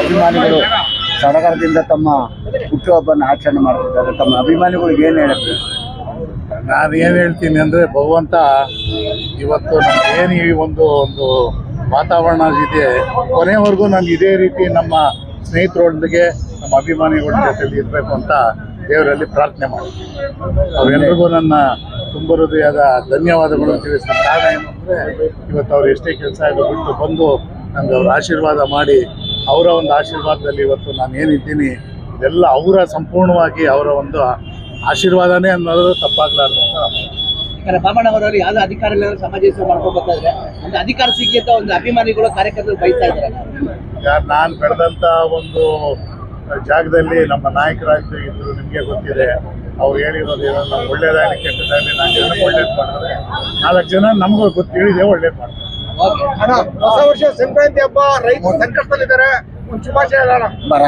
ಅಭಿಮಾನಿಗಳು ಸಡಗರದಿಂದ ತಮ್ಮ ಹುಟ್ಟುಹಬ್ಬನ ಆಚರಣೆ ಮಾಡ್ತಿದ್ದಾರೆ. ತಮ್ಮ ಅಭಿಮಾನಿಗಳಿಗೆ ಏನು ಹೇಳುತ್ತೆ ನಾನು ಏನು ಹೇಳ್ತೀನಿ ಅಂದರೆ ಭಗವಂತ ಇವತ್ತು ಏನು ಈ ಒಂದು ಒಂದು ವಾತಾವರಣ ಇದೆ, ಕೊನೆವರೆಗೂ ನಾನು ಇದೇ ರೀತಿ ನಮ್ಮ ಸ್ನೇಹಿತರೊಂದಿಗೆ, ನಮ್ಮ ಅಭಿಮಾನಿಗಳ ಜೊತೆಲಿ ಇರಬೇಕು ಅಂತ ದೇವರಲ್ಲಿ ಪ್ರಾರ್ಥನೆ ಮಾಡ್ತೀನಿ. ಅವರೆಲ್ಲರಿಗೂ ನನ್ನ ತುಂಬ ಹೃದಯದ ಧನ್ಯವಾದಗಳು ತಿಳಿಸಿದ ಕಾರಣ ಏನು ಅಂದರೆ ಇವತ್ತು ಅವ್ರು ಎಷ್ಟೇ ಕೆಲಸ ಬಿಟ್ಟು ಬಂದು ನನಗೆ ಅವ್ರ ಆಶೀರ್ವಾದ ಮಾಡಿ ಅವರ ಒಂದು ಆಶೀರ್ವಾದದಲ್ಲಿ ಇವತ್ತು ನಾನು ಏನಿದ್ದೀನಿ ಇದೆಲ್ಲ ಅವರ ಸಂಪೂರ್ಣವಾಗಿ ಅವರ ಒಂದು ಆಶೀರ್ವಾದನೇ ಅನ್ನೋದು ತಪ್ಪಾಗ್ಲಾರ್ದು ಅಂತ ಯಾಕಂದ್ರೆ ಬಾಮಣ್ಣವರಲ್ಲಿ ಯಾವ್ದು ಅಧಿಕಾರ ಇಲ್ಲ ಸಮಾಜ ಸೇವೆ ಮಾಡ್ಕೋಬೇಕಾದ್ರೆ ಒಂದು ಅಧಿಕಾರ ಸಿಕ್ಕಿ ಅಂತ ಒಂದು ಅಭಿಮಾನಿಗಳು ಕಾರ್ಯಕರ್ತರು ಬೈತಾ ಇದ್ದಾರೆ. ನಾನು ಬೆಳೆದಂಥ ಒಂದು ಜಾಗದಲ್ಲಿ ನಮ್ಮ ನಾಯಕರಾಗಿದ್ದು ಇದ್ರು ನಿಮಗೆ ಗೊತ್ತಿದೆ. ಅವ್ರು ಹೇಳಿರೋದು ಒಳ್ಳೇದಾಗಲಿ ಕೆಟ್ಟದಾಗಲಿ ನಾಲ್ಕು ಜನ ಒಳ್ಳೇದು ಮಾಡಿದ್ರೆ ನಾಲ್ಕು ಜನ ನಮಗೂ ಗೊತ್ತು ತಿಳಿದೆ ಒಳ್ಳೇದು ಮಾಡ್ತಾರೆ. ಹೊಸ ವರ್ಷ ಸಂಕ್ರಾಂತಿ ಹಬ್ಬ ರೈತರು ಸಂಕಷ್ಟದಲ್ಲಿದ್ದಾರೆ. ಬರ.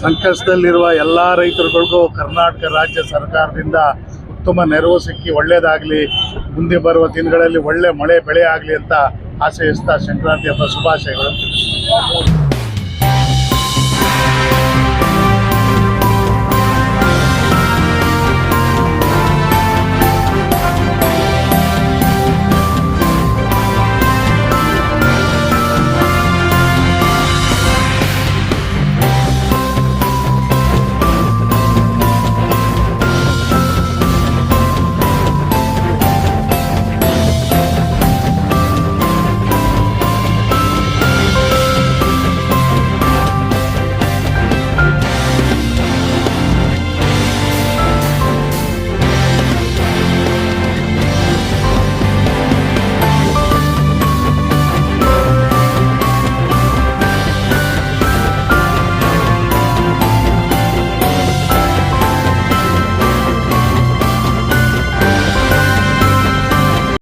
ಸಂಕಷ್ಟದಲ್ಲಿರುವ ಎಲ್ಲಾ ರೈತರುಗಳಿಗೂ ಕರ್ನಾಟಕ ರಾಜ್ಯ ಸರ್ಕಾರದಿಂದ ಉತ್ತಮ ನೆರವು ಸಿಕ್ಕಿ ಒಳ್ಳೇದಾಗ್ಲಿ. ಮುಂದೆ ಬರುವ ದಿನಗಳಲ್ಲಿ ಒಳ್ಳೆ ಮಳೆ ಬೆಳೆ ಆಗಲಿ ಅಂತ ಆಶಯಿಸ್ತಾ ಸಂಕ್ರಾಂತಿ ಹಬ್ಬ ಶುಭಾಶಯಗಳು.